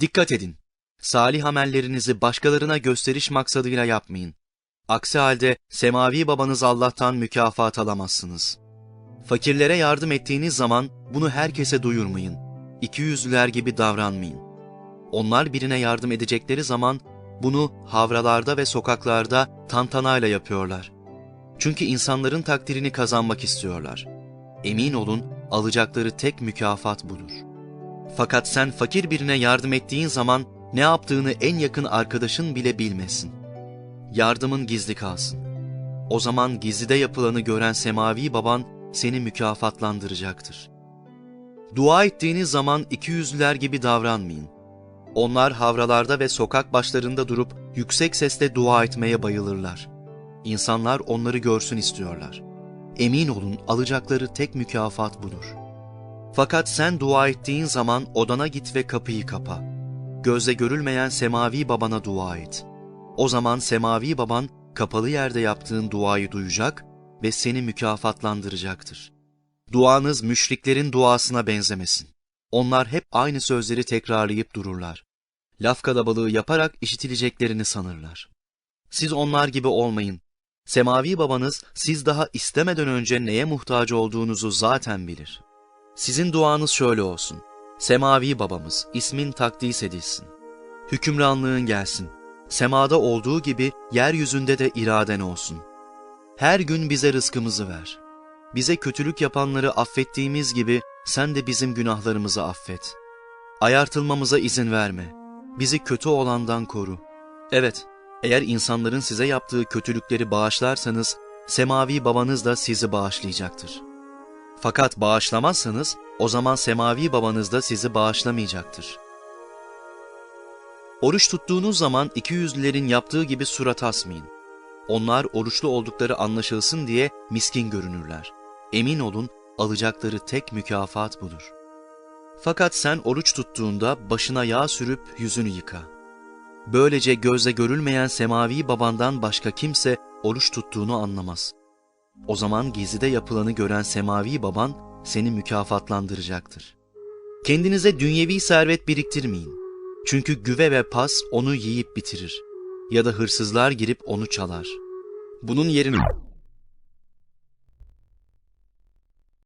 Dikkat edin. Salih amellerinizi başkalarına gösteriş maksadıyla yapmayın. Aksi halde semavi babanız Allah'tan mükafat alamazsınız. Fakirlere yardım ettiğiniz zaman bunu herkese duyurmayın. İkiyüzlüler gibi davranmayın. Onlar birine yardım edecekleri zaman bunu havralarda ve sokaklarda tantanayla yapıyorlar. Çünkü insanların takdirini kazanmak istiyorlar. Emin olun alacakları tek mükafat budur. Fakat sen fakir birine yardım ettiğin zaman ne yaptığını en yakın arkadaşın bile bilmesin. Yardımın gizli kalsın. O zaman gizlide yapılanı gören semavi baban seni mükafatlandıracaktır. Dua ettiğiniz zaman iki yüzlüler gibi davranmayın. Onlar havralarda ve sokak başlarında durup yüksek sesle dua etmeye bayılırlar. İnsanlar onları görsün istiyorlar. Emin olun alacakları tek mükafat budur. Fakat sen dua ettiğin zaman odana git ve kapıyı kapa. Gözle görülmeyen semavi babana dua et. O zaman semavi baban kapalı yerde yaptığın duayı duyacak ve seni mükafatlandıracaktır. Duanız müşriklerin duasına benzemesin. Onlar hep aynı sözleri tekrarlayıp dururlar. Laf kalabalığı yaparak işitileceklerini sanırlar. Siz onlar gibi olmayın. Semavi babanız siz daha istemeden önce neye muhtaç olduğunuzu zaten bilir. Sizin duanız şöyle olsun. Semavi babamız, ismin takdis edilsin. Hükümranlığın gelsin. Semada olduğu gibi yeryüzünde de iraden olsun. Her gün bize rızkımızı ver. Bize kötülük yapanları affettiğimiz gibi sen de bizim günahlarımızı affet. Ayartılmamıza izin verme. Bizi kötü olandan koru. Evet, eğer insanların size yaptığı kötülükleri bağışlarsanız, semavi babanız da sizi bağışlayacaktır. Fakat bağışlamazsanız, o zaman semavi babanız da sizi bağışlamayacaktır. Oruç tuttuğunuz zaman iki yüzlülerin yaptığı gibi surat asmayın. Onlar oruçlu oldukları anlaşılsın diye miskin görünürler. Emin olun alacakları tek mükafat budur. Fakat sen oruç tuttuğunda başına yağ sürüp yüzünü yıka. Böylece gözle görülmeyen semavi babandan başka kimse oruç tuttuğunu anlamaz. O zaman gizlide yapılanı gören semavi baban seni mükafatlandıracaktır. Kendinize dünyevi servet biriktirmeyin. Çünkü güve ve pas onu yiyip bitirir. Ya da hırsızlar girip onu çalar. Bunun yerine